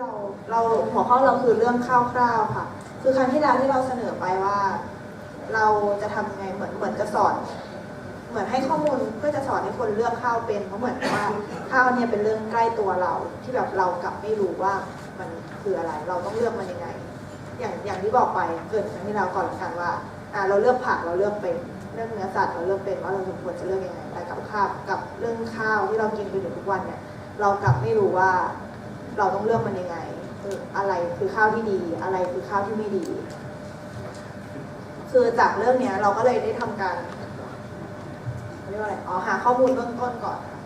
เราเราหัวข้อเราคือเรื่องคร่าวๆค่ะ คือครั้งที่แล้วที่เราเสนอไปว่า เราจะทำยังไงเหมือนเหมือนจะสอน เหมือนให้ข้อมูลเพื่อจะสอนให้คนเลือกข้าวเป็นเพราะเหมือนว่าข้าวเนี่ยเป็นเรื่องใกล้ตัวเรา ที่แบบเรากลับไม่รู้ว่ามันคืออะไร เราต้องเลือกมันยังไง อย่างอย่างที่บอกไปเกิดครั้งที่แล้วก่อนละกันว่าอ่า เราเลือกผักเราเลือกเป็นเลือกเนื้อสัตว์เราเลือกเป็นว่าเราสมควรจะเลือกยังไงแต่กับข้าวกับเรื่องข้าวที่เรากินกันอยู่ทุกวันเนี่ย เรากลับไม่รู้ว่า เราต้องเลือกมันยังไงอออะไรคือข้าวที่ดี อะไรคือข้าวที่ไม่ดี คือจากเรื่องเนี้ยเราก็เลยได้ทำการเรียกว่าอะไรอ๋อหาข้อมูลเบื้องต้นก่อนค่ะ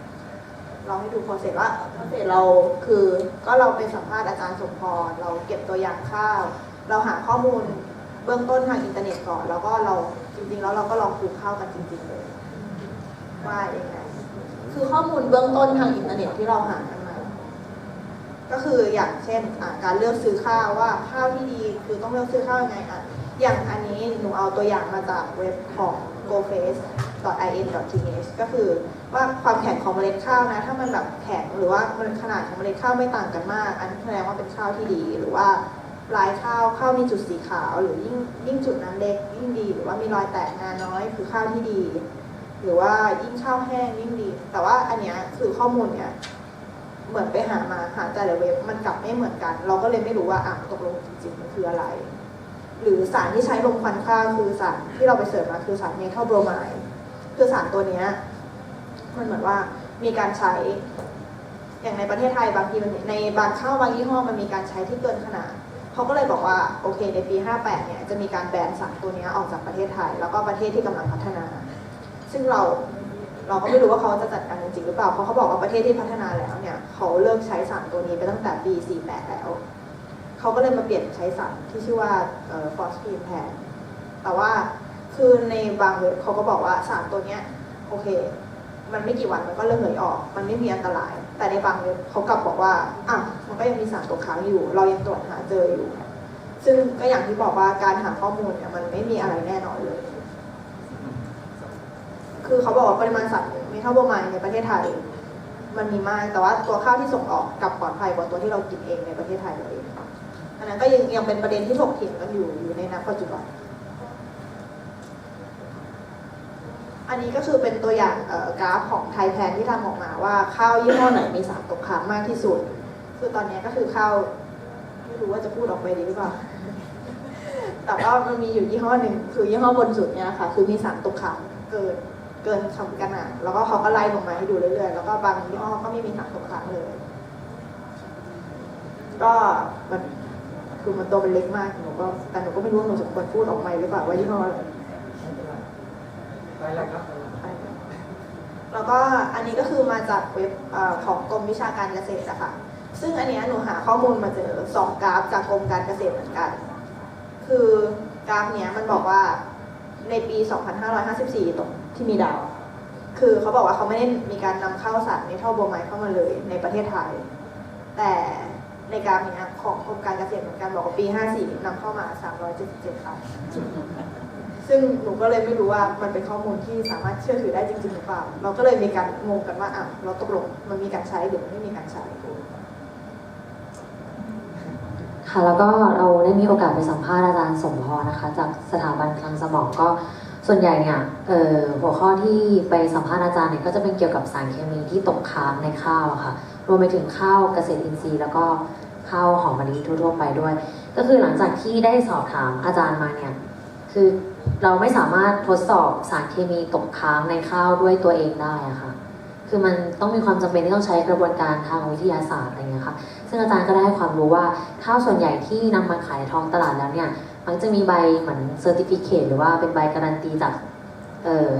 เราให้ดูโปรเซสว่าโปรเซสเราคือก็เราไปสัมภาษณ์อาจารย์สมพรเราเก็บตัวอย่างข้าว เราหาข้อมูลเบื้องต้นทางอินเทอร์เน็ตก่อน แล้วก็เราจริงๆ แล้วเราก็ลองปลูกข้าวกันจริงๆเลยว่ายังไงคือข้อมูลเบื้องต้นทางอินเทอร์เน็ตที่เราหา ก็คืออย่างเช่นการเลือกซื้อข้าวว่าข้าวที่ดีคือต้องเลือกซื้อข้าวยังไงอะอย่างอันนี้หนูเอาตัวอย่างมาจากเว็บของ goface.in.th ก็คือว่าความแข็งของเมล็ดข้าวนะ ถ้ามันแบบแข็งหรือว่ามันขนาดของเมล็ดข้าวไม่ต่างกันมาก อันนี้แสดงว่าเป็นข้าวที่ดี หรือว่าลายข้าวข้าวมีจุดสีขาว หรือยิ่งยิ่งจุดนั้นเล็กยิ่งดี หรือว่ามีรอยแตกงาน้อยคือข้าวที่ดี หรือว่ายิ่งข้าวแห้งยิ่งดี แต่ว่าอันเนี้ยคือข้อมูลเนี้ย เหมือนไปหามาหาแต่ละเว็บมันกลับไม่เหมือนกัน เราก็เลยไม่รู้ว่าอะตกลงจริงๆมันคืออะไร หรือสารที่ใช้ลงควันข้าวคือสารที่เราไปเสิร์ชมาคือสารเมทัลโบรไมด์คือสารตัวเนี้ยมันเหมือนว่ามีการใช้ อย่างในประเทศไทยบางทีมันในบางข้าวบางยี่ห้อมันมีการใช้ที่เกินขนาดเขาก็เลยบอกว่าโอเค ในปี 58 เนี่ยจะมีการแบนสารตัวนี้ออกจากประเทศไทย แล้วก็ประเทศที่กำลังพัฒนา ซึ่งเรา เราก็ไม่รู้ว่าเขาจะจัดการจริงหรือเปล่า เพราะเขาบอกว่าประเทศที่พัฒนาแล้วเนี่ย เขาเลิกใช้สารตัวนี้ไปตั้งแต่ปี 48 แล้ว เขาก็เลยมาเปลี่ยนใช้สารที่ชื่อว่าฟอสฟีนแทน แต่ว่าคือในบางเว็บเขาก็บอกว่าสารตัวเนี้ยโอเค มันไม่กี่วันมันก็เริ่มเหลยออก มันไม่มีอันตราย แต่ในบางเว็บเขากลับบอกว่าอะมันก็ยังมีสารตกค้างอยู่ เรายังตรวจหาเจออยู่ ซึ่งก็อย่างที่บอกว่าการหาข้อมูลเนี่ยมันไม่มีอะไรแน่นอนเลย คือเขาบอกว่าปริมาณสารเมทัลโบรไมในประเทศไทย มันมีมาก แต่ว่าตัวข้าวที่ส่งออกกลับปลอดภัยกว่าตัวที่เรากินเองในประเทศไทยเลยอันนั้นก็ยังยังเป็นประเด็นที่ถกเถียงกันอยู่อยู่ในณปัจจุบัน อันนี้ก็คือเป็นตัวอย่างกราฟของไทยแพนที่ทำออกมาว่าข้าวยี่ห้อไหนมีสารตกค้างมากที่สุด คือตอนนี้ก็คือข้าวไม่รู้ว่าจะพูดออกไปดีหรือเปล่าแต่ว่ามันมีอยู่ยี่ห้อหนึ่งคือยี่ห้อบนสุดเนี่ยค่ะคือมีสารตกค้างเกิน เกินคำกันอะแล้วก็เขาก็ไล่ลงมาให้ดูเรื่อยๆ แล้วก็บางยี่ห้อก็ไม่มีสารตกค้างเลย ก็มันคือมันตัวเป็นเล็กมากหนูก็แต่หนูก็ไม่รู้ว่าหนูสมควรพูดออกมาหรือเปล่าว่ายี่ห้ออะไรไปแล้วครับแล้วก็อันนี้ก็คือมาจากเว็บของกรมวิชาการเกษตรอะค่ะซึ่งอันเนี้ยหนูหาข้อมูลมาเจอสองกราฟจากกรมการเกษตรเหมือนกัน คือกราฟเนี้ยมันบอกว่าในปี 2554ตรง ที่มีดาว คือเขาบอกว่าเขาไม่ได้มีการนำเข้าสารเมทัลโบรไมด์เข้ามาเลยในประเทศไทย แต่ในกาฟเนี้ยของกรมการเกษตรเหมือนกันบอกว่าปี 54นำเข้ามา 377ค่ะซึ่งหนูก็เลยไม่รู้ว่ามันเป็นข้อมูลที่สามารถเชื่อถือได้จริง ๆ หรือเปล่า เราก็เลยมีการงงกันว่าอะเราตกลงมันมีการใช้หรือมันไม่มีการใช้ค่ะแล้วก็เราได้มีโอกาสไปสัมภาษณ์อาจารย์สมพรนะคะ จากสถาบันคลังสมองก็ ส่วนใหญ่เนี่ยหัวข้อที่ไปสัมภาษณ์อาจารย์เนี่ยก็จะเป็นเกี่ยวกับสารเคมีที่ตกค้างในข้าวอะค่ะ รวมไปถึงข้าวเกษตรอินทรีย์ แล้วก็ข้าวหอมมะลิทั่วๆไปด้วย ก็คือหลังจากที่ได้สอบถามอาจารย์มาเนี่ยคือเราไม่สามารถทดสอบสารเคมีตกค้างในข้าวด้วยตัวเองได้อะค่ะคือมันต้องมีความจำเป็นที่ต้องใช้กระบวนการทางวิทยาศาสตร์อะไรเงี้ยค่ะ ซึ่งอาจารย์ก็ได้ให้ความรู้ว่าข้าวส่วนใหญ่ที่นำมาขายในท้องตลาดแล้วเนี่ย มันจะมีใบเหมือนเซอร์ติฟิเคตหรือว่าเป็นใบการันตีจากเอ่อ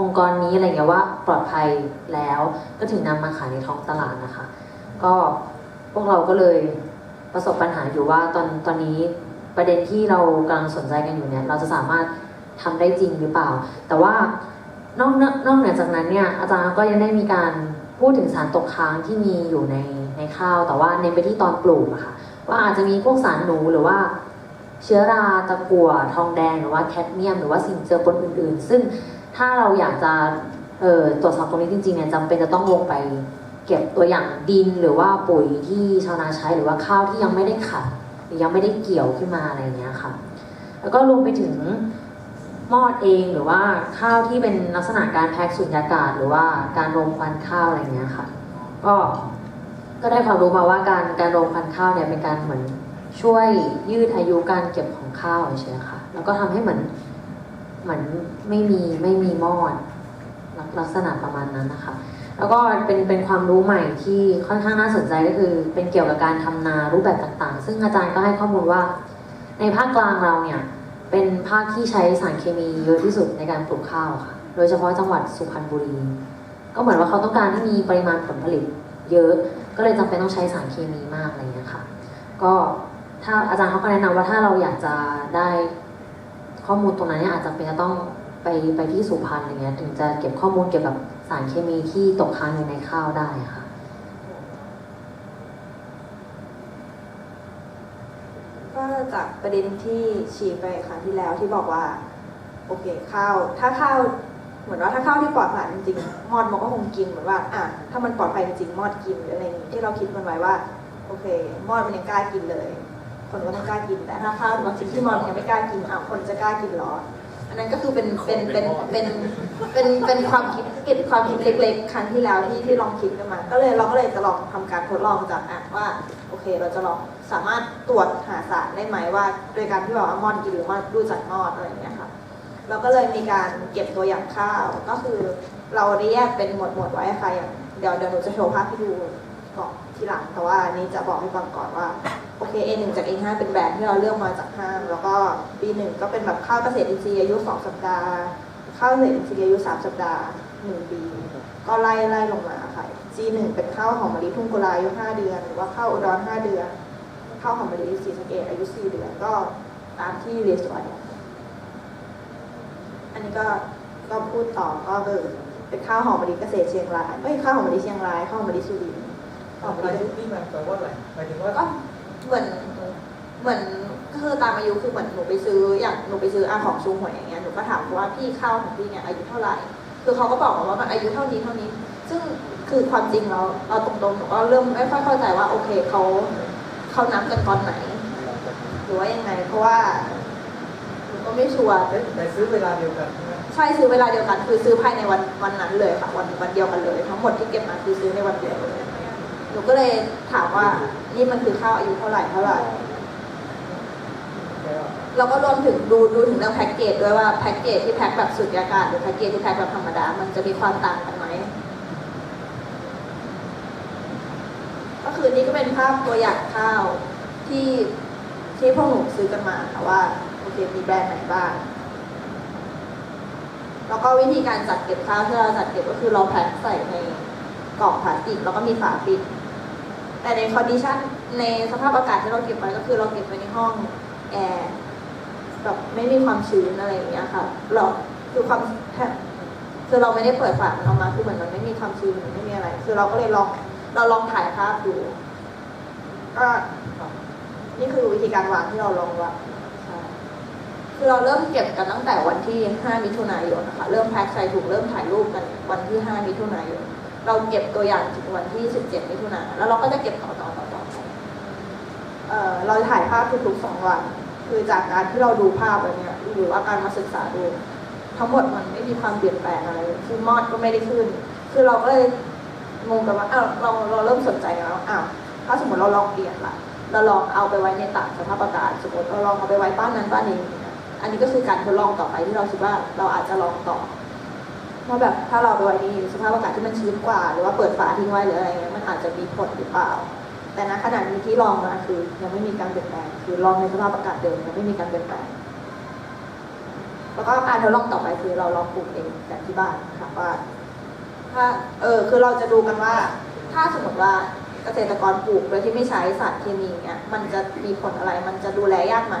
องค์กรนี้อะไรเงี้ยว่าปลอดภัยแล้วก็ถึงนำมาขายในท้องตลาดนะคะ ก็พวกเราก็เลยประสบปัญหาอยู่ว่าตอนตอนนี้ประเด็นที่เรากำลังสนใจกันอยู่เนี่ยเราจะสามารถทำได้จริงหรือเปล่า แต่ว่านอกนอกเหนือจากนั้นเนี่ยอาจารย์ก็ยังได้มีการพูดถึงสารตกค้างที่มีอยู่ในในข้าว แต่ว่าเน้นไปที่ตอนปลูกอะค่ะว่าอาจจะมีพวกสารหนูหรือว่า เชื้อราตะกั่วทองแดงหรือว่าแคดเมียม หรือว่าสิ่งเจือปนอื่น ๆ ซึ่งถ้าเราอยากจะตรวจสอบตรงนี้จริงๆเนี่ยจำเป็นจะต้องลงไปเก็บตัวอย่างดินหรือว่าปุ๋ยที่ชาวนาใช้หรือว่าข้าวที่ยังไม่ได้ขัดหรือยังไม่ได้เกี่ยวขึ้นมาอะไรเงี้ยค่ะ แล้วก็รวมไปถึงมอดเองหรือว่าข้าวที่เป็นลักษณะการแพ็กสุญญากาศ หรือว่าการรมควันข้าวอะไรเงี้ยค่ะ ก็ก็ได้ความรู้มาว่าการการรมควันข้าวเนี่ยเป็นการเหมือน ช่วยยืดอายุการเก็บของข้าวเฉยๆค่ะแล้วก็ทำให้เหมือนเหมือนไม่มีไม่มีมอดลักษณะประมาณนั้นนะคะ แล้วก็เป็นเป็นความรู้ใหม่ที่ค่อนข้างน่าสนใจก็คือ เป็นเกี่ยวกับการทำนารูปแบบต่างๆ ซึ่งอาจารย์ก็ให้ข้อมูลว่า ในภาคกลางเราเนี่ยเป็นภาคที่ใช้สารเคมีเยอะที่สุดในการปลูกข้าวค่ะ โดยเฉพาะจังหวัดสุพรรณบุรี ก็เหมือนว่าเขาต้องการให้มีปริมาณผลผลิต เยอะ ก็เลยจำเป็นต้องใช้สารเคมีมากอะไรเงี้ยค่ะ ก็ ถ้าอาจารย์เขาก็แนะนำว่าถ้าเราอยากจะได้ข้อมูลตรงนั้นเนี่ยอาจจะเป็นจะต้องไปไปที่สุพรรณอะไรเงี้ยถึงจะเก็บข้อมูลเกี่ยวกับสารเคมีที่ตกค้างอยู่ในข้าวได้ค่ะก็จากประเด็นที่ชี้ไปครั้งที่แล้วที่บอกว่า โอเคข้าว ถ้าข้าวเหมือนว่าถ้าข้าวที่ปลอดสารจริงๆมอดมันก็คงกินเหมือนว่าอะถ้ามันปลอดภัยจริงๆมอดกินหรืออะไรนี้ที่เราคิดมันไว้ว่า โอเค มอดมันยังกล้ากินเลย คนก็ต้องกล้ากินแต่ถ้าข้าวบางสิ่งที่มอดมันยังไม่กล้ากินอ้าวคนจะกล้ากินเหรออันนั้นก็คือเป็นเป็นเป็นเป็นเป็นเป็นความคิดเก็บความคิดเล็กๆ ครั้งที่แล้วที่ที่ลองคิดกันมา ก็เลยเราก็เลยจะลองทำการทดลองจากอะว่าโอเค เราจะลองสามารถตรวจหาสารได้ไหมว่า โดยการที่บอกว่ามอดกินหรือว่าดูจากมอดอะไรอย่างเงี้ยค่ะเราก็เลยมีการเก็บตัวอย่างข้าวก็คือ เราได้แยกเป็นหมวดหมวดๆไว้ค่ะอย่างเดี๋ยวเดี๋ยวหนูจะโชว์ภาพให้ดูก่อน ทีหลัง แต่ว่าอันนี้จะบอกให้ฟังก่อนว่าโอเค A1 จาก A5 เป็นแบบที่เราเลือกมาจากห้าง แล้วก็ B1 ก็เป็นแบบข้าวเกษตรอินทรีย์อายุ 2 สัปดาห์ ข้าวเกษตรอินทรีย์อายุ 3 สัปดาห์ 1 ปี ก็ไล่ไล่ลงมาค่ะ G1 เป็นข้าวหอมมะลิทุ่งกุลาอายุ 5 เดือน หรือว่าข้าวอุดร 5 เดือน ข้าวหอมมะลิสีสะเกดอายุ 4 เดือน ก็ตามที่เรียนสวนอันนี้ก็ก็พูดต่อก็คือเป็นข้าวหอมมะลิเกษตรเชียงรายเอ้ยข้าวหอมมะลิเชียงรายข้าวหอมมะลิสุริน ทร์ข้าวหอมมะอาลิยุนี่มันแปลว่าอะไรหมายถึงว่าก็เหมือนเหมือนก็คือตามอายุคือเหมือนหนูไปซื้ออย่างหนูไปซื้ออาของชูหวยอย่างเงี้ยหนูก็ถามเขาว่าพี่ข้าวของพี่เนี่ยอายุเท่าไหร่ คือเขาก็บอกมาว่ามันอายุเท่านี้เท่านี้ ซึ่งคือความจริงเราเราตรงๆหนูก็เริ่มไม่ค่อยเข้าใจว่าโอเคเขาเขานับกันตอนไหน หรือว่ายังไง เพราะว่าหนูก็ไม่ชัวร์ไปซื้อเวลาเดียวกันใช่ไหมใช่ซื้อเวลาเดียวกัน คือซื้อภายในวันวันนั้นเลยค่ะวันวันเดียวกันเลย ทั้งหมดที่เก็บมาคือซื้อในวันเดียวเลยห นูก็เลยถามว่านี่มันคือข้าวอายุเท่าไหร่เท่าไหร่เราก็รวมถึงดูดูถึงเรื่องแพ็กเกจด้วยว่าแพ็กเกจที่แพ็คแบบสุญญากาศหรือแพ็กเกจที่แพ็คแบบธรรมดา มันจะมีความต่างกันไหมก็คือนี่ก็เป็นภาพตัวอย่างข้าวที่ที่พวกหนูซื้อกันมาค่ะว่าโอเคมีแบรนด์ไหนบ้างแล้วก็วิธีการจัดเก็บข้าวที่เราจัดเก็บก็คือเราแพ็คใส่ในกล่องพลาสติกแล้วก็มีฝาปิด แต่ในคอนดิชันในสภาพอากาศที่เราเก็บไว้ก็คือเราเก็บไว้ในห้องแอร์แบบไม่มีความชื้นอะไรอย่างเงี้ยค่ะเราคือความคือเราไม่ได้เปิดฝามันออกมาคือเหมือนมันไม่มีความชื้นมันไม่มีอะไร คือเราก็เลยลองเราลองถ่ายภาพดูก็นี่คือวิธีการวางที่เราลองวางคือเราเริ่มเก็บกันตั้งแต่วันที่ 5 มิถุนายนนะคะเริ่มแพ็คใส่ถุงเริ่มถ่ายรูปกันวันที่ 5 มิถุนายน เราเก็บตัวอย่างถึงวันที่ 17 มิถุนายนแล้วเราก็จะเก็บต่อต่อต่อต่อเออเราถ่ายภาพทุกๆ2วัน คือจากการที่เราดูภาพอะไรเนี่ยหรือว่าการมาศึกษาดู ทั้งหมดมันไม่มีความเปลี่ยนแปลงอะไรคือมอดก็ไม่ได้ขึ้น คือเราก็เลยงงกันว่าอ้าวเราเราเริ่มสนใจแล้วอ้าวถ้าสมมติเราลองเปลี่ยนละเราลองเอาไปไว้ในต่างสภาพอากาศสมมติเราลองเอาไปไว้บ้านนั้นบ้านนี้ อันนี้ก็คือการทดลองต่อไปที่เราคิดว่าเราอาจจะลองต่อ ว่าแบบถ้าเราเอาไปไว้ในสภาพอากาศที่มันชื้นกว่า หรือว่าเปิดฝาทิ้งไว้หรืออะไรเงี้ยมันอาจจะมีผลหรือเปล่า แต่ณขณะนี้ที่ลองมาคือ ยังไม่มีการเปลี่ยนแปลงคือลองในสภาพอากาศเดิมยังไม่มีการเปลี่ยนแปลงแล้วก็การทดลองต่อไปคือเราลองปลูกเองแบบที่บ้านค่ะว่า ถ้าเออคือเราจะดูกันว่า ถ้าสมมติว่าเกษตรกรปลูกโดยที่ไม่ใช้สารเคมีเงี้ยมันจะมีผลอะไรมันจะดูแลยากไหม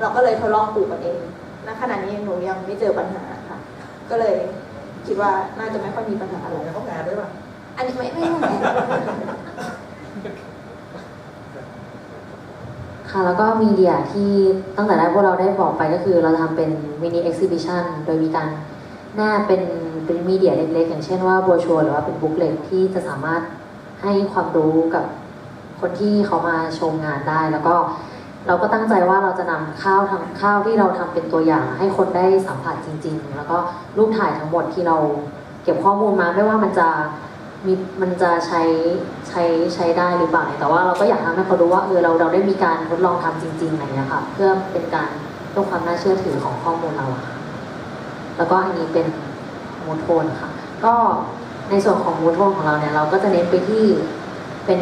เราก็เลยทดลองปลูกกันเองณขณะนี้หนูยังไม่เจอปัญหาค่ะ ก็เลย คิดว่าน่าจะไม่ค่อยมีปัญหาอะไรในห้องงานด้วยป่ะอันนี้ไม่ไม่ไม่ค่ะแล้วก็มีเดียที่ตั้งแต่แรกพวกเราได้บอกไปก็คือเราทำเป็นมินิเอ็กซิบิชันโดยมีการแนบเป็นเป็นมีเดียเล็กๆ อย่างเช่นว่าโบรชัวหรือว่าเป็นบุ๊กเล็ตที่จะสามารถให้ความรู้กับคนที่เขามาชมงานได้ แล้วก็ เราก็ตั้งใจว่าเราจะนำข้าวทำข้าวที่เราทำเป็นตัวอย่าง ให้คนได้สัมผัสจริง ๆ แล้วก็รูปถ่ายทั้งหมดที่เราเก็บข้อมูลมาไม่ว่ามันจะมีมันจะใช้ใช้ใช้ได้หรือเปล่าแต่ว่าเราก็อยากทำให้เขารู้ว่าเออเราเราได้มีการทดลองทำจริงๆอะไรอย่างเงี้ยค่ะเพื่อเป็นการเพื่อความน่าเชื่อถือของข้อมูลเราค่ะแล้วก็อันนี้เป็นมูทโทนค่ะ ก็ในส่วนของมูทโทนของเราเนี่ยเราก็จะเน้นไปที่เป็น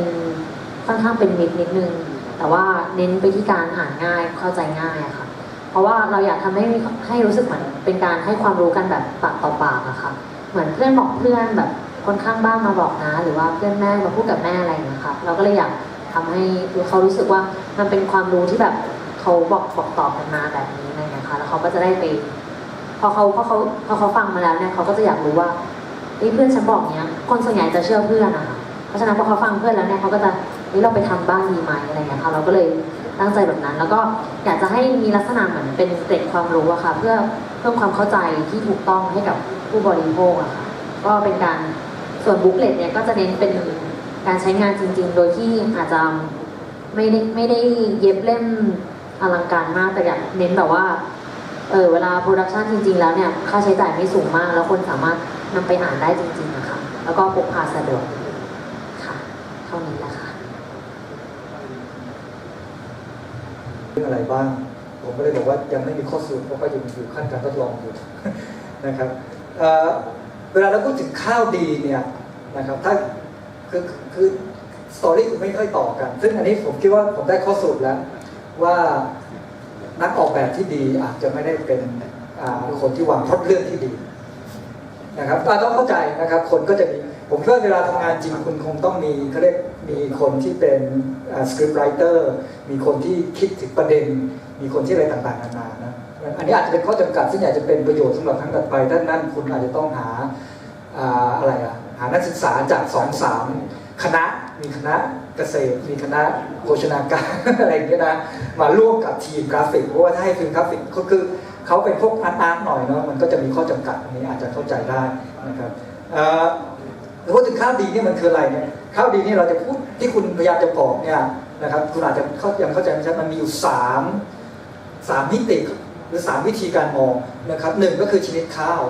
ค่อนข้างเป็นมิดนิดนึง แต่ว่าเน้นไปที่การอ่านง่ายเข้าใจง่ายอะค่ะ เพราะว่าเราอยากทำให้ให้รู้สึกเหมือนเป็นการให้ความรู้กันแบบปากต่อปากอะค่ะ เหมือนเพื่อนบอกเพื่อนแบบคนข้างบ้านมาบอกนะ หรือว่าเพื่อนแม่มาพูดกับแม่อะไรอย่างนี้ค่ะเราก็เลยอยากทำให้เขารู้สึกว่ามันเป็นความรู้ที่แบบเขาบอกบอกต่อกันมาแบบนี้อะไรอย่างเงี้ยค่ะแล้วเขาก็จะได้ไปพอเขาพอเขาพอเขาฟังมาแล้วเนี่ยเขาก็จะอยากรู้ว่าเฮ้เพื่อนฉันบอกเนี้ยคนส่วนใหญ่จะเชื่อเพื่อนนะคะเพราะฉะนั้นพอเขาฟังเพื่อนแล้วเนี่ยเขาก็จะ เฮ้ยเราไปทำบ้างดีไหมอะไรเงี้ยค่ะเราก็เลยตั้งใจแบบนั้น แล้วก็อยากจะให้มีลักษณะเหมือนเป็นเกร็ดความรู้อะค่ะ เพื่อเพิ่มความเข้าใจที่ถูกต้องให้กับผู้บริโภคอะค่ะก็เป็นการส่วนบุ๊กเลตเนี่ยก็จะเน้นเป็นการใช้งานจริง ๆ โดยที่อาจจะไม่ได้ไม่ได้เย็บเล่มอลังการมากแต่อยากเน้นแบบว่าเออเวลาโปรดักชันจริง ๆ แล้วเนี่ยค่าใช้จ่ายไม่สูงมาก แล้วคนสามารถนำไปอ่านได้จริงๆนะคะแล้วก็พกพาสะดวกค่ะเท่านี้แหละค่ะ เรื่องอะไรบ้าง ผมก็เลยบอกว่ายังไม่มีข้อสรุปเพราะก็ยังอยู่ขั้นการทดลองอยู่นะครับเเวลาเราพูดถึงข้าวดีเนี่ยนะครับถ้าคือคือสตอรี่ไม่ค่อยต่อกัน ซึ่งอันนี้ผมคิดว่าผมได้ข้อสรุปแล้วว่านักออกแบบที่ดีอาจจะไม่ได้เป็นคนที่วางพล็อตเรื่องที่ดี นะครับอ่าต้องเข้าใจนะครับ คนก็จะมี ผมคิดว่าเวลาทำงานจริงคุณคงต้องมีเขาเรียกมีคนที่เป็นสคริปต์ไรเตอร์มีคนที่คิดถึงประเด็น มีคนที่อะไรต่างๆนานานะอันนี้อาจจะเป็นข้อจำกัดซึ่งอาจจะเป็นประโยชน์สำหรับครั้งต่อไปท่านนั้นคุณอาจจะต้องหาอ่าอะไรอะหานักศึกษาจากสองสามคณะมีคณะเกษตร มีคณะโภชนาการอะไรอย่างเงี้ยนะมาร่วมกับทีมกราฟิกเพราะว่าถ้าให้ทีมกราฟิกก็คือ เขาเป็นพวกอาร์ตอาร์ตหน่อยเนาะมันก็จะมีข้อจำกัดอันนี้อาจจะเข้าใจได้นะครับพูดถึงข้าวดีนี่มันคืออะไรเนี่ยข้าวดีนี่เราจะพูดที่คุณพยายามจะบอกเนี่ยนะครับคุณอาจจะเข้ายังเข้าใจไม่ชัดมันมีอยู่สามสามมิติหรือสามวิธีการมองนะครับหนึ่งก็คือชนิดข้าว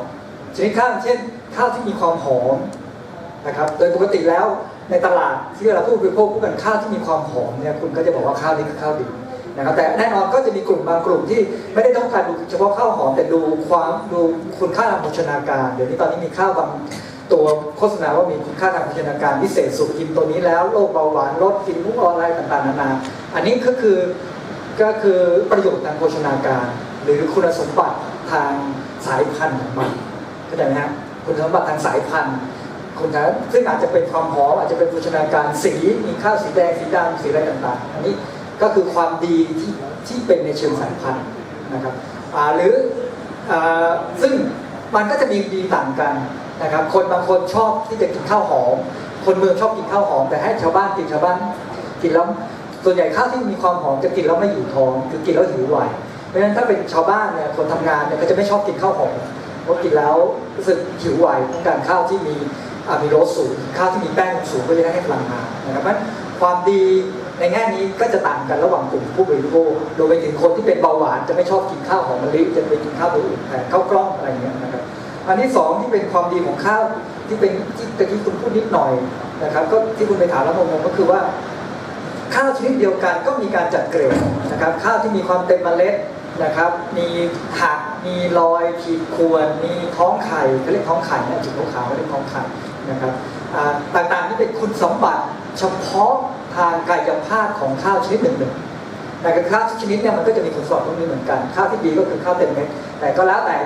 ชนิดข้าวเช่น ข้าวที่มีความหอมนะครับโดยปกติแล้วในตลาดที่เราผู้บริโภคพูดกันข้าวที่มีความหอมเนี่ยคุณก็จะบอกว่าข้าวนี้คือข้าวดี นะครับแต่แน่นอนก็จะมีกลุ่มบางกลุ่มที่ไม่ได้ต้องการดูเฉพาะข้าวหอมแต่ดูความดูคุณค่าทางโภชนาการ เดี๋ยวนี้ตอนนี้มีข้าวบางตัวโฆษณาว่ามีคุณค่าทางโภชนาการพิเศษสุดกินตัวนี้แล้วโรคเบาหวานลดกินมุกออนไลน์ต่างๆนานาอันนี้ก็คือก็คือประโยชน์ทางโภชนาการ หรือคุณสมบัติทางสายพันธุ์ของมันเข้าใจไหมฮะคุณสมบัติทางสายพันธุ์คุณนะซึ่งอาจจะเป็นความหอมอาจจะเป็นโภชนาการสีมีข้าวสีแดงสีดำสีอะไรต่างๆ อันนี้ ก็คือความดีที่ที่เป็นในเชิงสายพันธุ์นะครับหรืออซึ่งมันก็จะมีดีต่างกันนะครับ คนบางคนชอบที่จะกินข้าวหอม คนเมืองชอบกินข้าวหอม แต่ให้ชาวบ้านกินชาวบ้านกินแล้วส่วนใหญ่ข้าวที่มีความหอมจะกินแล้วไม่อยู่ท้อง คือกินแล้วหิวไหวเพราะฉะนั้นถ้าเป็นชาวบ้านเนี่ยคนทำงานเนี่ยก็จะไม่ชอบกินข้าวหอมเพราะกินแล้วรู้สึกหิวไหวต้องการข้าวที่มีอะมิโลสูงข้าวที่มีแป้งสูงเพื่อจะได้ให้พลังงานนะครับเพราะความดี ในแง่นี้ก็จะต่างกันระหว่างกลุ่มผู้บริโภครวมไปถึงคนที่เป็นเบาหวานจะไม่ชอบกินข้าวหอมมะลิจะไปกินข้าวตัวอื่นแทนข้าวกล้องอะไรเงี้ยนะครับอันที่สองที่เป็นความดีของข้าวที่เป็นที่ตะกี้คุณพูดนิดหน่อยนะครับ ก็ที่คุณไปถามแล้วงงก็คือว่า ข้าวชนิดเดียวกันก็มีการจัดเกรดนะครับ ข้าวที่มีความเต็มเมล็ดนะครับ มีหักมีรอยขีดข่วนมีท้องไข่เขาเรียกท้องไข่นะจุดขาวๆเขาเรียกท้องไข่นะครับต่างๆนี่เป็นคุณสมบัติเฉพาะ ทางกายภาพของข้าวชนิดหนึ่งๆแต่กับข้าวทุกชนิดเนี่ยมันก็จะมีคุณสมบัติพวกนี้เหมือนกัน ข้าวที่ดีก็คือข้าวเต็มเม็ดแต่ก็แล้วแต่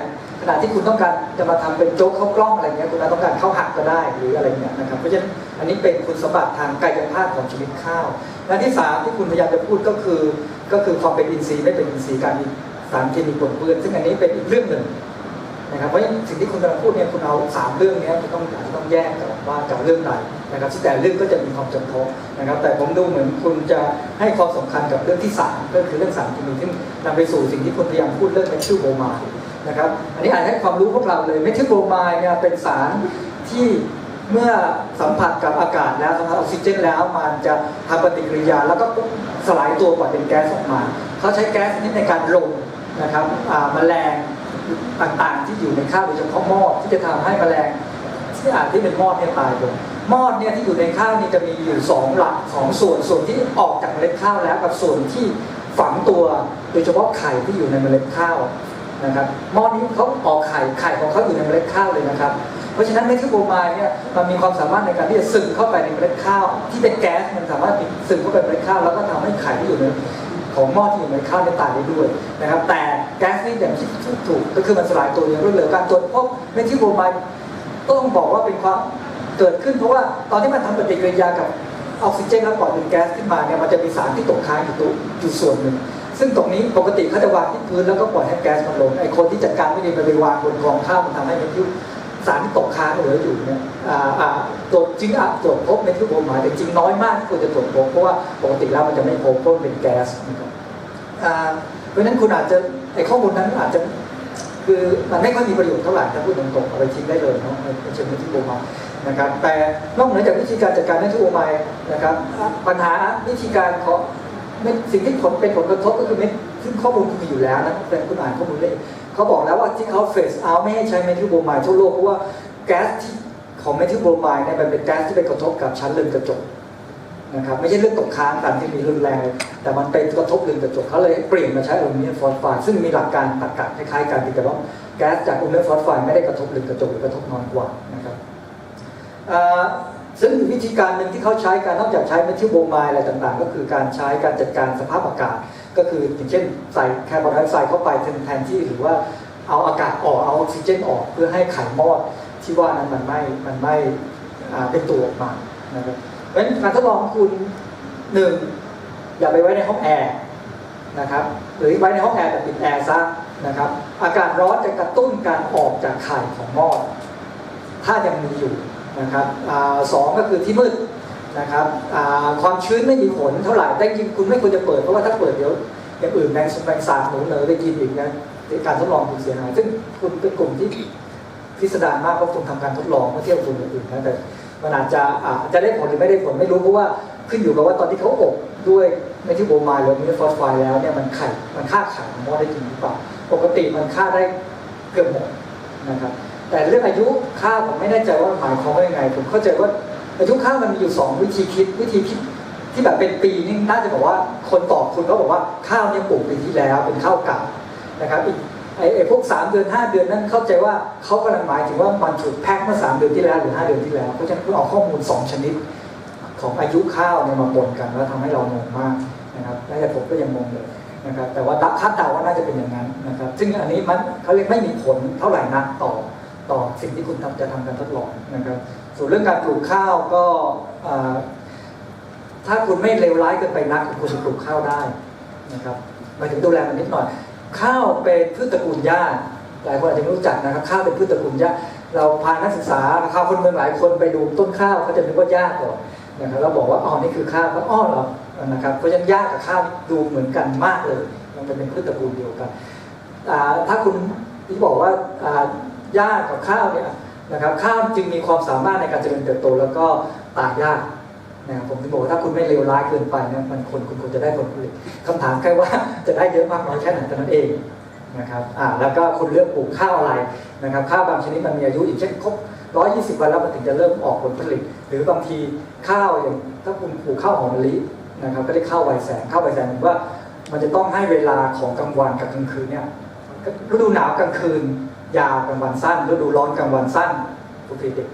ขณะที่คุณต้องการจะมาทำเป็นโจ๊กข้าวกล้องอะไรเงี้ยคุณอาจต้องการข้าวหักก็ได้หรืออะไรเงี้ยนะครับเพราะฉะนั้นอันนี้เป็นคุณสมบัติทางกายภาพของชนิดข้าวและที่สามที่คุณพยายามจะพูดก็คือ ก็คือความเป็นอินทรีย์ไม่เป็นอินทรีย์การมีสารเคมีปนเปื้อนซึ่งอันนี้เป็นอีกเรื่องหนึ่งนะครับเพราะฉะนั้นสิ่งที่คุณกำลังพูดเนี่ยคุณเอาสามเรื่องนี้คุณต้องอาจจะต้องแยกกันว่ากับเรื่องใด นะครับซึ่งแต่เรื่องก็จะมีความจำเพาะนะครับ แต่ผมดูเหมือนคุณจะให้ความสำคัญกับเรื่องที่สามก็คือเรื่องสารเคมีที่นำไปสู่สิ่งที่คุณพยายามพูดเรื่องเมทิลโบมายนะครับอันนี้อาจให้ความรู้พวกเราเลยเมทิลโบมายเนี่ยเป็นสารที่เมื่อสัมผัสกับอากาศแล้วสัมผัสออกซิเจนแล้วมันจะทำปฏิกิริยา แล้วก็สลายตัวปล่อยเป็นแก๊สออกมา เขาใช้แก๊สนี้ในการลงนะครับอ่าแมลงต่างๆ ที่อยู่ในข้าวโดยเฉพาะหม้อที่จะทำให้แมลงที่อาจที่เป็นหม้อเนี่ยตายลง มอดเนี่ยที่อยู่ในข้าวนี่จะมีอยู่สองหลักสองส่วนส่วนที่ออกจากเมล็ดข้าวแล้วกับส่วนที่ฝังตัวโดยเฉพาะไข่ที่อยู่ในเมล็ดข้าวนะครับมอดนี้เขาออกไข่ไข่ของเขาอยู่ในเมล็ดข้าวเลยนะครับ เพราะฉะนั้นเมทิลโบมด์เนี่ยมันมีความสามารถในการที่จะซึมเข้าไปในเมล็ดข้าว ที่เป็นแก๊สมันสามารถซึมเข้าไปในเมล็ดข้าวแล้วก็ทำให้ไข่ที่อยู่ในของหม้อที่อยู่ในข้าวเนี่ยตายได้ด้วยนะครับ แต่แก๊สนี่อย่างที่ถูกก็คือมันสลายตัวอย่างรวดเร็วการตรวจพบเมทิลโบมด์ต้องบอกว่าเป็นความ เกิดขึ้นเพราะว่าตอนที่มันทำปฏิกิริยากับออกซิเจนแล้วปล่อยเป็นแก๊สขึ้นมาเนี่ยมันจะมีสารที่ตกค้างอยู่ตัวอยู่ส่วนหนึ่ง ซึ่งตรงนี้ปกติเขาจะวางที่พื้นแล้วก็ปล่อยให้แก๊สมันลงไอ้คนที่จัดการไม่ดีไปไปวางบนกองข้าวมันทำให้เมทิลสารที่ตกค้างเหลืออยู่เนี่ยอ่าอ่าตรวจจริงอะตรวจพบในที่ผมหมายแต่จริงน้อยมากที่ควรจะตรวจพบเพราะว่าปกติแล้วมันจะไม่พบเพราะมันเป็นแก๊สนะครับอ่าเพราะฉะนั้นคุณอาจจะไอ้ข้อมูลนั้นอาจจะคือมันไม่ค่อยมีประโยชน์เท่าไหร่ถ้าพูดตรงๆเอาไปทิ้งได้เลยเนาะในเชิงวิธีโบมา นะครับ แต่นอกเหนือจากวิธีการจัดการในที่โบมานะครับ ปัญหาวิธีการของเม็ดสิ่งที่ผลเป็นผลกระทบก็คือเม็ดซึ่งข้อมูลมีอยู่แล้วนะแต่คุณอ่านข้อมูลได้เขาบอกแล้วว่าที่เขาเฟสเอาไม่ให้ใช้เมทิลโบรไมด์ทั่วโลกเพราะว่าแก๊สที่ของเมทิลโบรไมด์เนี่ยมันเป็นแก๊สที่ไปกระทบกับชั้นเรือนกระจกนะครับไม่ใช่เรื่องตกค้างตามที่มีรุนแรงแต่มันไปกระทบเรือนกระจกเขาเลยเปลี่ยนมาใช้อลูมิเนียมฟอสฟด์ซึ่งมีหลักการตรรกะคล้ายๆกันแต่ว่าแก๊สจากอลูมิเนียมฟอสฟด์ไม่ได้กระทบเรือนกระจกหรือกระทบน้อยกว่านะครับ ซึ่งวิธีการหนึ่งที่เขาใช้การนอกจากใช้เมทิลโบมด์อะไรต่างๆ ก็คือการใช้การจัดการสภาพอากาศ ก็คืออย่างเช่นใส่คาร์บอนไดออกไซด์เข้าไปแทนที่หรือว่าเอาอากาศออกเอาออกซิเจนออกเพื่อให้ไข่มอดที่ว่านั้นมันไม่มันไม่เป็นตัวออกมานะครับเพราะฉะนั้นการทดลองของคุณหนึ่งอย่าไปไว้ในห้องแอร์นะครับหรือไว้ในห้องแอร์แต่ปิดแอร์ซะนะครับอากาศร้อนจะกระตุ้นการออกจากไข่ของมอด ถ้ายังมีอยู่ นะครับอสองก็คือที่มืดนะครับความชื้นไม่มีผลเท่าไหร่แต่จริงคุณไม่ควรจะเปิดเพราะว่าถ้าเปิดเดี๋ยวอย่างอื่นแมงสแมงสาบหนูเหนอได้กินอีกนะการทดลองคุณเสียหายซึ่งคุณเป็นกลุ่มที่พิสดารมากเพราะคุณทำการทดลองเมื่อเทียบกับกลุ่มอื่นนะแต่มันอาจจะอาจจะได้ผลหรือไม่ได้ผลไม่รู้เพราะว่าขึ้นอยู่กับว่าตอนที่เขาอบด้วยเมทิลโบมด์หรือมิฟอสไฟแล้วเนี่ยมันไข่มันฆ่าไข่ของมอดได้จริงหรือเปล่าปกติมันฆ่าได้เกือบหมดนะครับ แต่เรื่องอายุข้าวผมไม่แน่ใจว่าหมายความว่ายังไง ผมเข้าใจว่าอายุข้าวมันมีอยู่สองวิธีคิด วิธีคิดที่แบบเป็นปีนี่น่าจะบอกว่าคนตอบคุณเขาบอกว่าข้าวเนี่ยปลูกปีที่แล้วเป็นข้าวเก่านะครับอีกไอ้พวกสามเดือนห้าเดือนนั้นเข้าใจว่าเขากำลังหมายถึงว่ามันถูกแพ็คเมื่อสามเดือนที่แล้วหรือห้าเดือนที่แล้วเพราะฉะนั้นคุณเอาข้อมูลสองชนิด ของอายุข้าวเนี่ยมาปนกันแล้วทำให้เรางงมากนะครับและแต่ผมก็ยังงงเลยนะครับแต่ว่าคาดเดาว่าน่าจะเป็นอย่างนั้นนะครับซึ่งอันนี้มันเขาเรียกไม่มีผลเท่าไหร่นักต่อ ต่อสิ่งที่คุณทำจะทำการทดลองนะครับ ส่วนเรื่องการปลูกข้าวก็ถ้าคุณไม่เลวร้ายเกินไปนักคุณควรจะปลูกข้าวได้นะครับหมายถึงดูแลมันนิดหน่อย ข้าวเป็นพืชตระกูลหญ้าหลายคนอาจจะไม่รู้จักนะครับ ข้าวเป็นพืชตระกูลหญ้าเราพานักศึกษาข้าวคนเมืองหลายคนไปดูต้นข้าวเขาจะนึกว่าหญ้าก่อนนะครับเราบอกว่าอ๋อนี่คือข้าวก็อ้อเหรอนะครับเพราะฉะนั้นหญ้ากับข้าวดูเหมือนกันมากเลย มันเป็นพืชตระกูลเดียวกันถ้าคุณที่บอกว่า หญ้ากับข้าวเนี่ยนะครับข้าวจึงมีความสามารถในการเจริญเติบโต แล้วก็ตากยากนะครับผมถึงบอกว่าถ้าคุณไม่เลวร้ายเกินไปเนี่ยมันคนคุณควรจะได้ผลผลิตคำถามแค่ว่าจะได้เยอะมากน้อยแค่ไหนเท่านั้นเองนะครับอ่าแล้วก็คุณเลือกปลูกข้าวอะไรนะครับข้าวบางชนิดมันมีอายุอย่างเช่นครบ120 วันแล้วมันถึงจะเริ่มออกผลผลิต หรือบางทีข้าวอย่างถ้าคุณปลูกข้าวหอมมะลินะครับก็ได้ข้าวไวแสงข้าวไวแสงผมว่ามันจะต้องให้เวลาของกลางวันกับกลางคืนเนี่ยฤดูหนาวกลางคืน ยาวกลางวันสั้นฤดูร้อนกลางวันสั้นโอเคเด็ก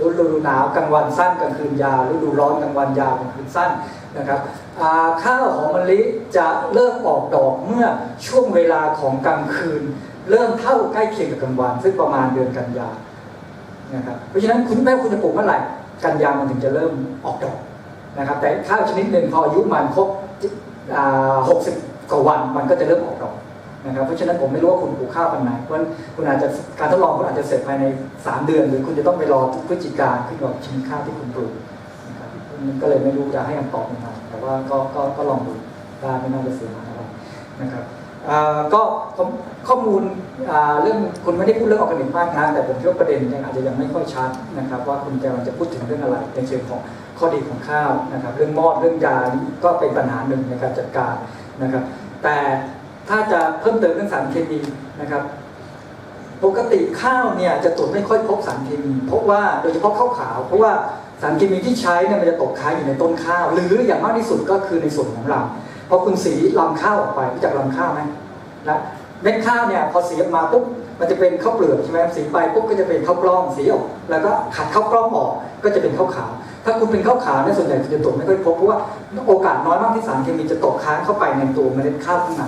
ฤดูหนาวกลางวันสั้นกลางคืนยาวฤดูร้อนกลางวันยาวกลางคืนสั้นนะครับข้าวหอมมะลิจะเริ่มออกดอกเมื่อช่วงเวลาของกลางคืน เริ่มเท่าใกล้เคียงกับกลางวันซึ่งประมาณเดือนกันยานะครับเพราะฉะนั้นคุณแม้คุณจะปลูกเมื่อไหร่กันยามันถึงจะเริ่มออกดอกนะครับแต่ข้าวชนิดหนึ่งพออายุมันครบหกสิบกว่าวันมันก็จะเริ่มออกดอก นะครับเพราะฉะนั้นผมไม่รู้ว่าคุณปลูกข้าวปันไหนเพราะคุณอาจจะการทดลองคุณอาจจะเสร็จภายใน 3 เดือน หรือคุณจะต้องไปรอพฤศจิกาขึ้นกับชนิดข้าวที่คุณปลูกนะครับก็เลยไม่รู้จะให้คำตอบยังไงแต่ว่าก็ก็ก็ลองดูได้ไม่น่าจะเสียหายอะไรนะครับก็ข้อมูลเรื่องคุณไม่ได้พูดเรื่องออร์แกนิกมากนะแต่ผมคิดว่าประเด็นยังอาจจะยังไม่ค่อยชัดนะครับว่าคุณกำลังจะพูดถึงเรื่องอะไรในเชิงของข้อดีของข้าวนะครับเรื่องมอดเรื่องยานก็เป็นปัญหาหนึ่งในการจัดการนะครับแต่ ถ้าจะเพิ่มเติมเรื่องสารเคมีนะครับ ปกติข้าวเนี่ยจะตรวจไม่ค่อยพบสารเคมี เพราะว่าโดยเฉพาะข้าวขาว เพราะว่าสารเคมีที่ใช้เนี่ยมันจะตกค้างอยู่ในต้นข้าว หรืออย่างมากที่สุดก็คือในส่วนของลำพอคุณสีลำข้าวออกไปรู้จักลำข้าวไหมนะเม็ดข้าวเนี่ยพอสีออกมาปุ๊บมันจะเป็นข้าวเปลือกใช่ไหมสีไปปุ๊บก็จะเป็นข้าวกล้องสีออก แล้วก็ขัดข้าวกล้องออกก็จะเป็นข้าวขาว ถ้าคุณเป็นข้าวขาวเนี่ยส่วนใหญ่จะตรวจไม่ค่อยพบเพราะว่าโอกาสน้อยมากที่สารเคมีจะตกค้างเข้าไปในตัวเมล็ดข้าวข้างใน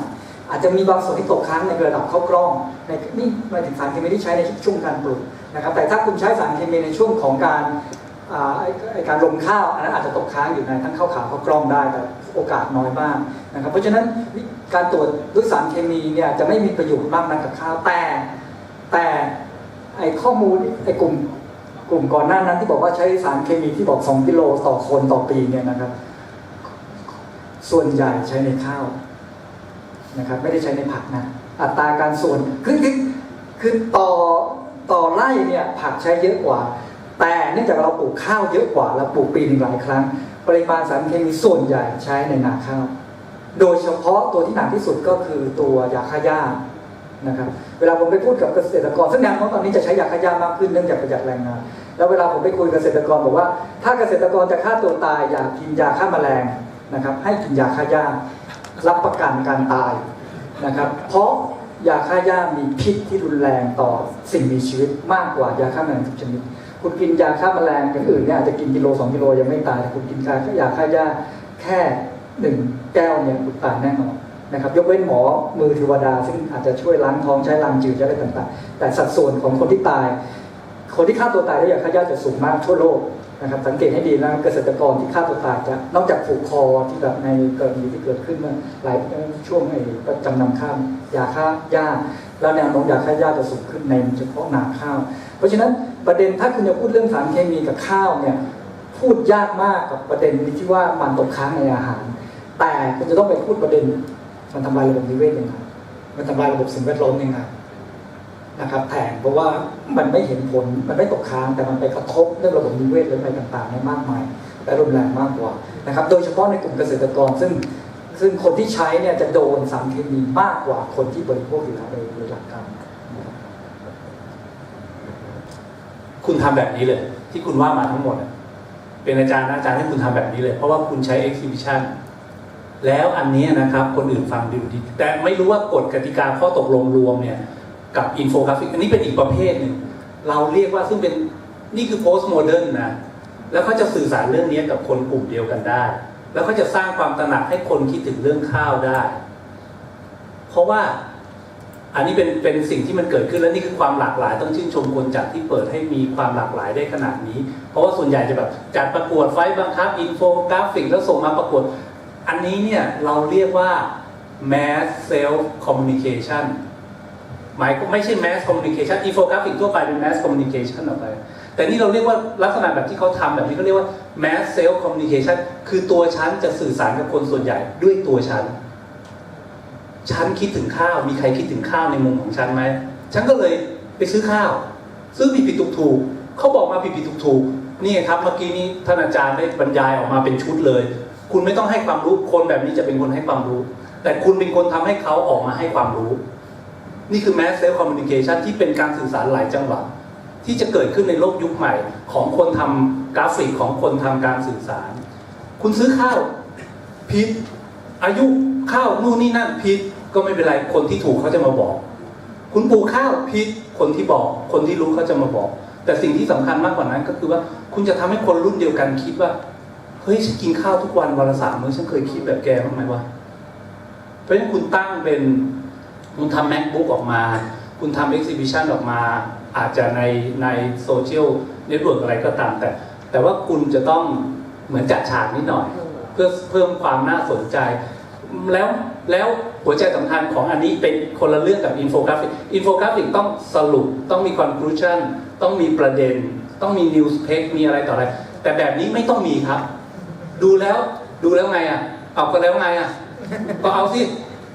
อาจจะมีบางส่วนที่ตกค้างในระดับเข้ากล้องในนี่หมายถึงสารเคมีที่ใช้ในช่วงการปลูกนะครับแต่ถ้าคุณใช้สารเคมีในช่วงของการไอการลงข้าวอันนั้นอาจจะตกค้างอยู่ในทั้งข้าวขาวข้าวกล้องได้แต่โอกาสน้อยมากนะครับเพราะฉะนั้นการตรวจด้วยสารเคมีเนี่ยจะไม่มีประโยชน์มากนักกับข้าวแต่แต่ไอข้อมูลไอกลุ่มกลุ่มก่อนหน้านั้นที่บอกว่าใช้สารเคมีที่บอก 2 กิโลต่อคนต่อปีเนี่ยนะครับ ส่วนใหญ่ใช้ในข้าว นะครับไม่ได้ใช้ในผักนะอัตราการส่วนคือคือคือต่อต่อไร่เนี่ยผักใช้เยอะกว่า แต่เนื่องจากเราปลูกข้าวเยอะกว่าเราปลูกปีหนึ่งหลายครั้ง ปริมาณสารเคมีส่วนใหญ่ใช้ในนาข้าวโดยเฉพาะตัวที่หนักที่สุดก็คือตัวยาฆ่าหญ้านะครับเวลาผมไปพูดกับเกษตรกรซึ่งแนวโน้มตอนนี้จะใช้ยาฆ่าหญ้ามากขึ้นเนื่องจากประหยัดแรงงาน แล้วเวลาผมไปคุยกับเกษตรกรบอกว่า ถ้าเกษตรกรจะฆ่าตัวตายอย่ากินยาฆ่าแมลงนะครับให้กินยาฆ่าหญ้า รับประกันการตายนะครับ เพราะยาฆ่าหญ้ามีพิษที่รุนแรงต่อสิ่งมีชีวิตมากกว่ายาฆ่าแมลงทุกชนิด คุณกินยาฆ่าแมลงอย่างอื่นเนี่ยอาจจะกินกิโลสองกิโลยังไม่ตายแต่คุณกินยายาฆ่าหญ้าแค่หนึ่งแก้วเนี่ยคุณตายแน่นอนนะครับยกเว้นหมอมือเทวดา ซึ่งอาจจะช่วยล้างท้องใช้ลังจืดอะไรต่างๆ แต่สัดส่วนของคนที่ตาย คนที่ฆ่าตัวตายด้วยยาฆ่าหญ้าจะสูงมากทั่วโลก นะครับสังเกตให้ดีนะเกษตรกรที่ฆ่าตัวตายจะนอกจากผูกคอที่แบบในกรณีที่เกิดขึ้นเมื่อหลายช่วงไอ้จำนำข้าวยาฆ่าหญ้าแล้วแนวโน้มยาฆ่าหญ้าจะสูงขึ้นในเฉพาะนาข้าว เพราะฉะนั้นประเด็นถ้าคุณจะพูดเรื่องสารเคมีกับข้าวเนี่ยพูดยากมากกับประเด็นที่ว่ามันตกค้างในอาหาร แต่คุณจะต้องไปพูดประเด็น มันทำลายระบบนิเวศยังไงมันทำลายระบบสิ่งแวดล้อมยังไง นะครับแทนเพราะว่ามันไม่เห็นผลมันไม่ตกค้างแต่มันไปกระทบเรื่องระบบนิเวศหรืออะไรต่างๆเนี่ยมากมายและรุนแรงมากกว่านะครับ โดยเฉพาะในกลุ่มเกษตรกรซึ่งซึ่งคนที่ใช้เนี่ยจะโดนสารเคมีมากกว่าคนที่บริโภคอยู่แล้วโดยหลักการนะครับคุณทำแบบนี้เลย ที่คุณว่ามาทั้งหมด เป็นอาจารย์อาจารย์ให้คุณทำแบบนี้เลย เพราะว่าคุณใช้ exhibition แล้วอันนี้นะครับ คนอื่นฟังดูดีแต่ไม่รู้ว่ากฎกติกาข้อตกลงรวมเนี่ย กับอินโฟกราฟิก อันนี้เป็นอีกประเภทหนึ่งเราเรียกว่าซึ่งเป็นนี่คือ post modern นนะแล้วเขาจะสื่อสารเรื่องนี้กับคนกลุ่มเดียวกันได้ แล้วเขาจะสร้างความตระหนักให้คนคิดถึงเรื่องข้าวได้ เพราะว่าอันนี้เป็นเป็นสิ่งที่มันเกิดขึ้นและนี่คือความหลากหลาย ต้องชื่นชมคนจัดที่เปิดให้มีความหลากหลายได้ขนาดนี้ เพราะว่าส่วนใหญ่จะแบบจัดประกวดไฟล์บังคับอินโฟกราฟิกแล้วส่งมาประกวด อันนี้เนี่ยเราเรียกว่า mass self communication หมายก็ไม่ใช่ mass communication อินโฟกราฟิกทั่วไปเป็น mass communication ออกไป แต่นี่เราเรียกว่าลักษณะแบบที่เขาทำแบบนี้เขาเรียกว่า mass self communication คือตัวฉันจะสื่อสารกับคนส่วนใหญ่ด้วยตัวฉัน ฉันคิดถึงข้าวมีใครคิดถึงข้าวในมุมของฉันไหม ฉันก็เลยไปซื้อข้าว ซื้อผิดผิดถูกถูกๆเขาบอกมาผิดผิดถูกถูกๆนี่ครับเมื่อกี้นี้ท่านอาจารย์ได้บรรยายออกมาเป็นชุดเลย คุณไม่ต้องให้ความรู้คนแบบนี้จะเป็นคนให้ความรู้ แต่คุณเป็นคนทำให้เขาออกมาให้ความรู้ นี่คือ mass self communication ที่เป็นการสื่อสารหลายจังหวะที่จะเกิดขึ้นในโลกยุคใหม่ ของคนทำกราฟิกของคนทำการสื่อสาร คุณซื้อข้าวผิดอายุข้าวนู่นนี่นั่นผิดก็ไม่เป็นไรคนที่ถูกเขาจะมาบอก คุณปลูกข้าวผิดคนที่บอก คนที่รู้เขาจะมาบอก แต่สิ่งที่สำคัญมากกว่านั้นก็คือว่าคุณจะทำให้คนรุ่นเดียวกันคิดว่าเฮ้ยฉันกินข้าวทุกวันวันละสามมื้อฉันเคยคิดแบบแกบ้างไหมวะเพราะฉะนั้นคุณตั้งเป็น คุณทำ macbook ออกมา คุณทำ exhibition ออกมา อาจจะในในโซเชียลเน็ตเวิร์กอะไรก็ตาม แต่ แต่ว่าคุณจะต้องเหมือนจัดฉากนิดหน่อย เพื่อเพิ่มความน่าสนใจ แล้วแล้วหัวใจสำคัญของอันนี้เป็นคนละเรื่องกับอินโฟกราฟิกอินโฟกราฟิกต้องสรุปต้องมี conclusion ต้องมีประเด็น ต้องมี news p a g มีอะไรต่ออะไร แต่แบบนี้ไม่ต้องมีครับ ดูแล้วดูแล้วไงอะ เอาก็แล้วไงอะ ก็เอาสิ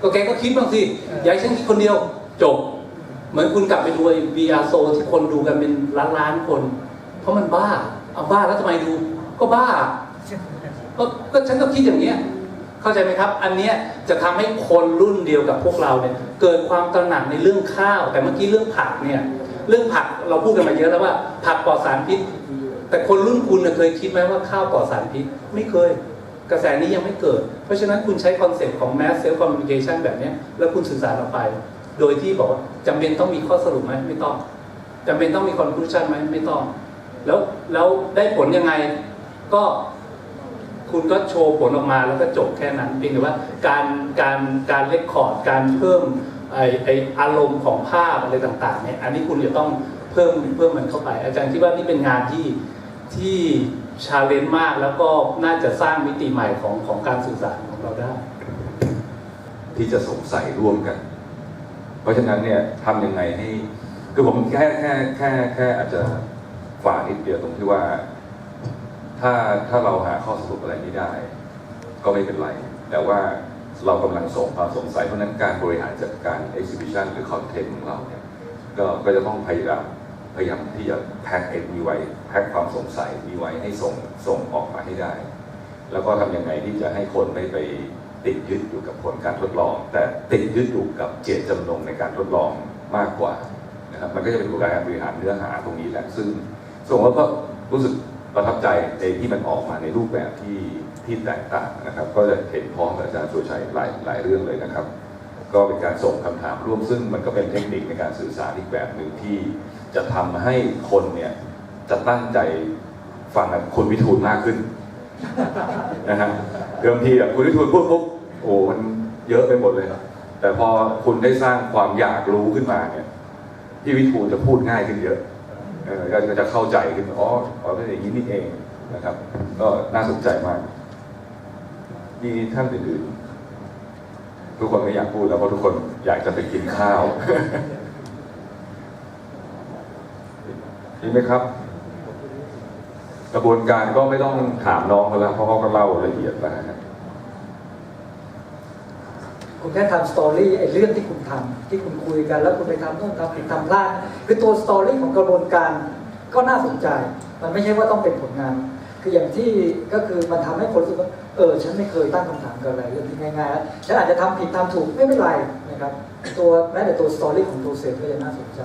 ก็แกก็คิดบ้างสิอย่าให้ฉันคิดคนเดียวจบ เหมือนคุณกลับไปดูไอ้ VR s o ที่คนดูกันเป็นล้านล้านๆคน เพราะมันบ้าเอาบ้าแล้วทำไมดู ก็บ้าก็ก็ฉันก็คิดอย่างเนี้ยเข้าใจไหมครับ อันเนี้ยจะทำให้คนรุ่นเดียวกับพวกเราเนี่ยเกิดความตระหนักในเรื่องข้าว แต่เมื่อกี้เรื่องผักเนี่ยเรื่องผักเราพูดกันมาเยอะแล้วว่าผักปลอดสารพิษ แต่คนรุ่นคุณเคยคิดไหมว่าข้าวปลอดสารพิษ ไม่เคย กระแสนี้ยังไม่เกิด เพราะฉะนั้นคุณใช้คอนเซ็ปต์ของ mass self communication แบบนี้แล้วคุณสื่อสารออกไป โดยที่บอกว่าจำเป็นต้องมีข้อสรุปไหมไม่ต้องจำเป็นต้องมี conclusion ไหมไม่ต้อง แล้วแล้วได้ผลยังไงก็คุณก็โชว์ผลออกมาแล้วก็จบแค่นั้นเพียงแต่ว่าการการการเลคคอร์ดการเพิ่มไอไออารมณ์ของภาพอะไรต่างๆเนี่ยอันนี้คุณจะต้องเพิ่มเพิ่มมันเข้าไป อาจารย์คิดว่านี่เป็นงานที่ที่ ชาเลนจ์มากแล้วก็น่าจะสร้างมิติใหม่ของของการสื่อสารของเราได้ ที่จะสงสัยร่วมกัน เพราะฉะนั้นเนี่ยทำยังไงให้ คือผมแค่แค่แค่แค่อาจจะฝากนิดเดียวตรงที่ว่า ถ้าถ้าเราหาข้อสรุปอะไรไม่ได้ ก็ไม่เป็นไร แต่ว่าเรากำลังส่งความสงสัยเพราะฉะนั้นการบริหารจัดการ exhibition หรือ content ของเราเนี่ยก็ก็จะต้องพยายาม พยายามที่จะแพ็กเอ็มีไว้แพ็กความสงสัยมีไว้ให้ส่งส่งออกมาให้ได้ แล้วก็ทำยังไงที่จะให้คนไม่ไปติดยึดอยู่กับผลการทดลอง แต่ติดยึดอยู่กับเจตจำนงในการทดลองมากกว่านะครับมันก็จะเป็นกระบวนการบริหารเนื้อหาตรงนี้แหละซึ่งส่วนว่าก็รู้สึกประทับใจในที่มันออกมาในรูปแบบที่ที่แตกต่างนะครับ ก็จะเห็นพ้องกับอาจารย์สุชัยหลายหลายเรื่องเลยนะครับ ก็เป็นการส่งคำถามร่วมซึ่งมันก็เป็นเทคนิคในการสื่อสารอีกแบบหนึ่งที่ จะทำให้คนเนี่ยจะตั้งใจฟังคุณวิทูลมากขึ้นนะฮะเดิมทีแบบคุณวิทูลพูดปุ๊บโอ้มันเยอะไปหมดเลย แต่พอคุณได้สร้างความอยากรู้ขึ้นมาเนี่ยพี่วิทูลจะพูดง่ายขึ้นเยอะก็จะเข้าใจขึ้นอ๋ออ๋อเป็นอย่างนี้นี่เองนะครับ ก็น่าสนใจมากมีท่านอื่นๆทุกคนไม่อยากพูดแล้วเพราะทุกคนอยากจะไปกินข้าว จริงไหมครับ กระบวนการก็ไม่ต้องถามน้องเขาแล้วเพราะเขาก็เล่าละเอียดแล้วคุณแค่ทำสตอรี่ไอ้เรื่องที่คุณทำที่คุณคุยกันแล้วคุณไปทำโน่นทำผิดทำพลาดคือตัวสตอรี่ของกระบวนการก็น่าสนใจ มันไม่ใช่ว่าต้องเป็นผลงาน คืออย่างที่ก็คือมันทำให้คนรู้สึกว่าเออฉันไม่เคยตั้งคำถามกับอะไรเรื่องที่ง่ายๆแล้วฉันอาจจะทำผิดทำถูกไม่เป็นไรนะครับตัวแม้แต่ตัวสตอรี่ของตัวเซลก็ยังน่าสนใจ